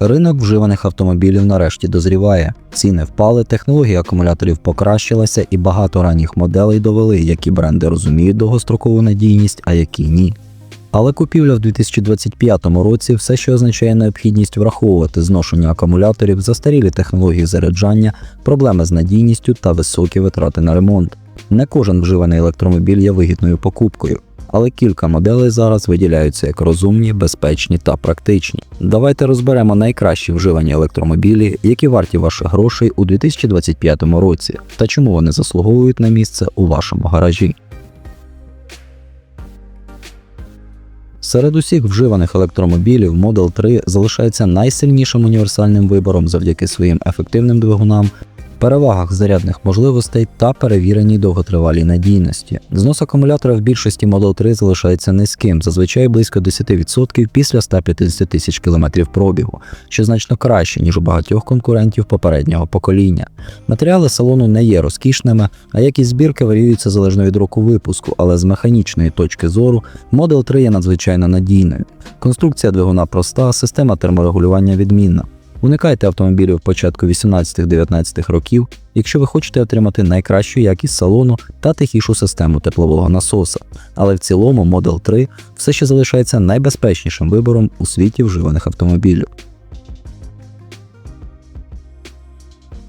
Ринок вживаних автомобілів нарешті дозріває. Ціни впали, технологія акумуляторів покращилася, і багато ранніх моделей довели, які бренди розуміють довгострокову надійність, а які ні. Але купівля в 2025 році все ще означає необхідність враховувати зношення акумуляторів, застарілі технології заряджання, проблеми з надійністю та високі витрати на ремонт. Не кожен вживаний електромобіль є вигідною покупкою, але кілька моделей зараз виділяються як розумні, безпечні та практичні. Давайте розберемо найкращі вживані електромобілі, які варті ваших грошей у 2025 році, та чому вони заслуговують на місце у вашому гаражі. Серед усіх вживаних електромобілів Model 3 залишається найсильнішим універсальним вибором завдяки своїм ефективним двигунам, перевагах зарядних можливостей та перевіреній довготривалій надійності. Знос акумулятора в більшості Model 3 залишається низьким, зазвичай близько 10% після 150 тисяч кілометрів пробігу, що значно краще, ніж у багатьох конкурентів попереднього покоління. Матеріали салону не є розкішними, а якість збірки варіюється залежно від року випуску, але з механічної точки зору Model 3 є надзвичайно надійною. Конструкція двигуна проста, система терморегулювання відмінна. Уникайте автомобілів початку 18-19 років, якщо ви хочете отримати найкращу якість салону та тихішу систему теплового насоса. Але в цілому Model 3 все ще залишається найбезпечнішим вибором у світі вживаних автомобілів.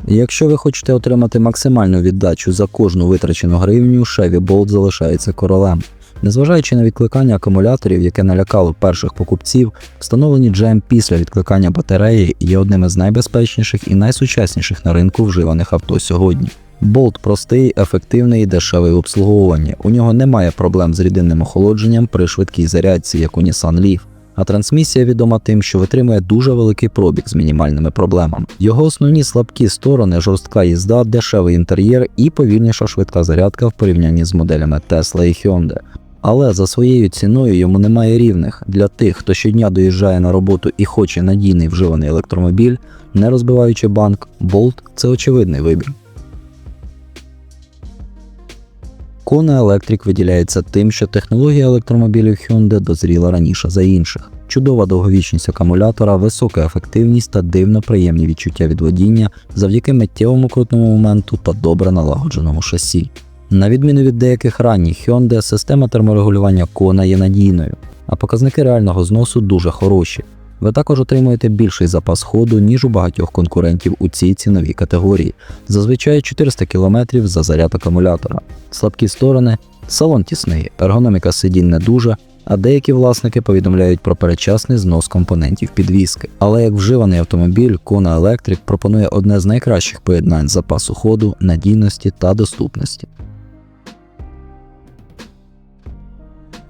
Якщо ви хочете отримати максимальну віддачу за кожну витрачену гривню, Chevy Bolt залишається королем. Незважаючи на відкликання акумуляторів, яке налякало перших покупців, встановлені GM після відкликання батареї є одним із найбезпечніших і найсучасніших на ринку вживаних авто сьогодні. Болт простий, ефективний і дешевий в обслуговуванні. У нього немає проблем з рідинним охолодженням при швидкій зарядці, як у Nissan Leaf. А трансмісія відома тим, що витримує дуже великий пробіг з мінімальними проблемами. Його основні слабкі сторони жорстка їзда, дешевий інтер'єр і повільніша швидка зарядка в порівнянні з моделями Tesla і Hyundai. Але за своєю ціною йому немає рівних для тих, хто щодня доїжджає на роботу і хоче надійний вживаний електромобіль, не розбиваючи банк, Bolt – це очевидний вибір. Kona Electric виділяється тим, що технологія електромобілів Hyundai дозріла раніше за інших. Чудова довговічність акумулятора, висока ефективність та дивно приємні відчуття від водіння завдяки миттєвому крутному моменту та добре налагодженому шасі. На відміну від деяких ранніх Hyundai, система терморегулювання Kona є надійною, а показники реального зносу дуже хороші. Ви також отримуєте більший запас ходу, ніж у багатьох конкурентів у цій ціновій категорії, зазвичай 400 км за заряд акумулятора. Слабкі сторони, салон тісний, ергономіка сидінь не дуже, а деякі власники повідомляють про передчасний знос компонентів підвіски. Але як вживаний автомобіль, Kona Electric пропонує одне з найкращих поєднань запасу ходу, надійності та доступності.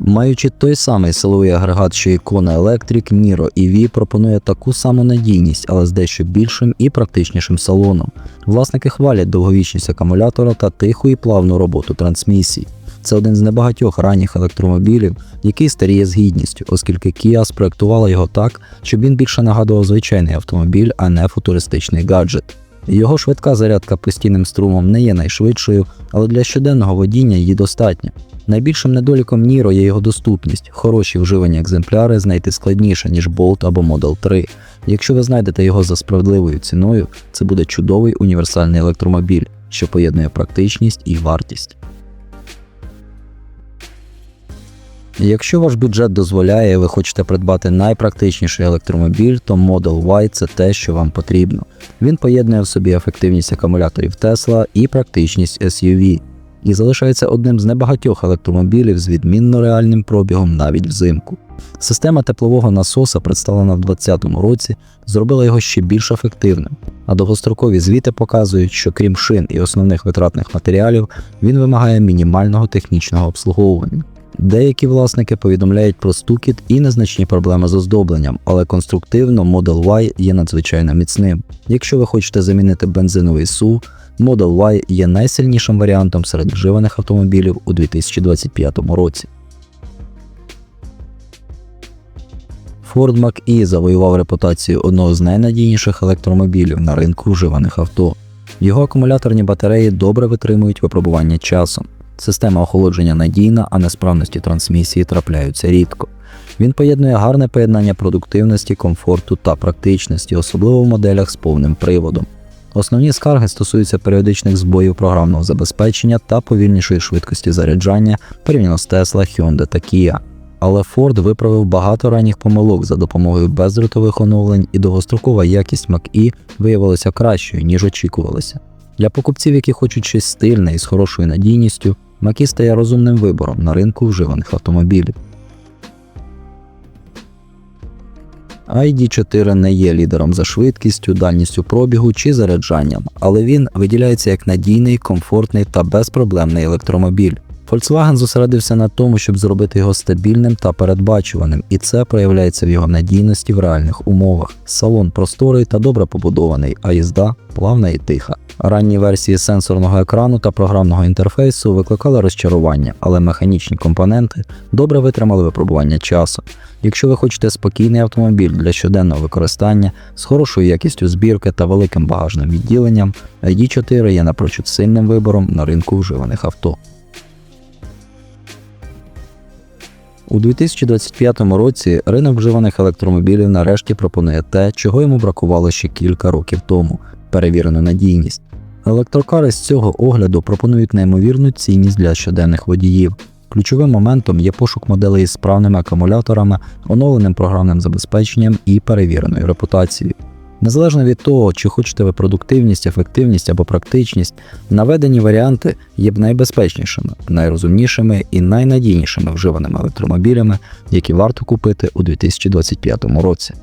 Маючи той самий силовий агрегат, що і Kona Electric, Niro EV пропонує таку саму надійність, але з дещо більшим і практичнішим салоном. Власники хвалять довговічність акумулятора та тиху і плавну роботу трансмісії. Це один з небагатьох ранніх електромобілів, який старіє з гідністю, оскільки Kia спроектувала його так, щоб він більше нагадував звичайний автомобіль, а не футуристичний гаджет. Його швидка зарядка постійним струмом не є найшвидшою, але для щоденного водіння її достатньо. Найбільшим недоліком Ніро є його доступність. Хороші вживані екземпляри знайти складніше, ніж Bolt або Model 3. Якщо ви знайдете його за справедливою ціною, це буде чудовий універсальний електромобіль, що поєднує практичність і вартість. Якщо ваш бюджет дозволяє, і ви хочете придбати найпрактичніший електромобіль, то Model Y це те, що вам потрібно. Він поєднує в собі ефективність акумуляторів Tesla і практичність SUV, і залишається одним з небагатьох електромобілів з відмінно реальним пробігом навіть взимку. Система теплового насоса, представлена в 2020 році, зробила його ще більш ефективним, а довгострокові звіти показують, що крім шин і основних витратних матеріалів, він вимагає мінімального технічного обслуговування. Деякі власники повідомляють про стукіт і незначні проблеми з оздобленням, але конструктивно Model Y є надзвичайно міцним. Якщо ви хочете замінити бензиновий SUV, Model Y є найсильнішим варіантом серед вживаних автомобілів у 2025 році. Ford Mach-E завоював репутацію одного з найнадійніших електромобілів на ринку вживаних авто. Його акумуляторні батареї добре витримують випробування часом. Система охолодження надійна, а несправності трансмісії трапляються рідко. Він поєднує гарне поєднання продуктивності, комфорту та практичності, особливо в моделях з повним приводом. Основні скарги стосуються періодичних збоїв програмного забезпечення та повільнішої швидкості заряджання порівняно з Tesla, Hyundai та Kia. Але Ford виправив багато ранніх помилок за допомогою бездротових оновлень, і довгострокова якість Mach-E виявилася кращою, ніж очікувалося. Для покупців, які хочуть щось стильне і з хорошою надійністю, Mach-E стає розумним вибором на ринку вживаних автомобілів. ID4 не є лідером за швидкістю, дальністю пробігу чи заряджанням, але він виділяється як надійний, комфортний та безпроблемний електромобіль. Volkswagen зосередився на тому, щоб зробити його стабільним та передбачуваним, і це проявляється в його надійності в реальних умовах. Салон просторий та добре побудований, а їзда плавна і тиха. Ранні версії сенсорного екрану та програмного інтерфейсу викликали розчарування, але механічні компоненти добре витримали випробування часу. Якщо ви хочете спокійний автомобіль для щоденного використання з хорошою якістю збірки та великим багажним відділенням, ID4 є напрочуд сильним вибором на ринку вживаних авто. У 2025 році ринок вживаних електромобілів нарешті пропонує те, чого йому бракувало ще кілька років тому перевірену надійність. Електрокари з цього огляду пропонують неймовірну цінність для щоденних водіїв. Ключовим моментом є пошук моделей із справними акумуляторами, оновленим програмним забезпеченням і перевіреною репутацією. Незалежно від того, чи хочете ви продуктивність, ефективність або практичність, наведені варіанти є б найбезпечнішими, найрозумнішими і найнадійнішими вживаними електромобілями, які варто купити у 2025 році.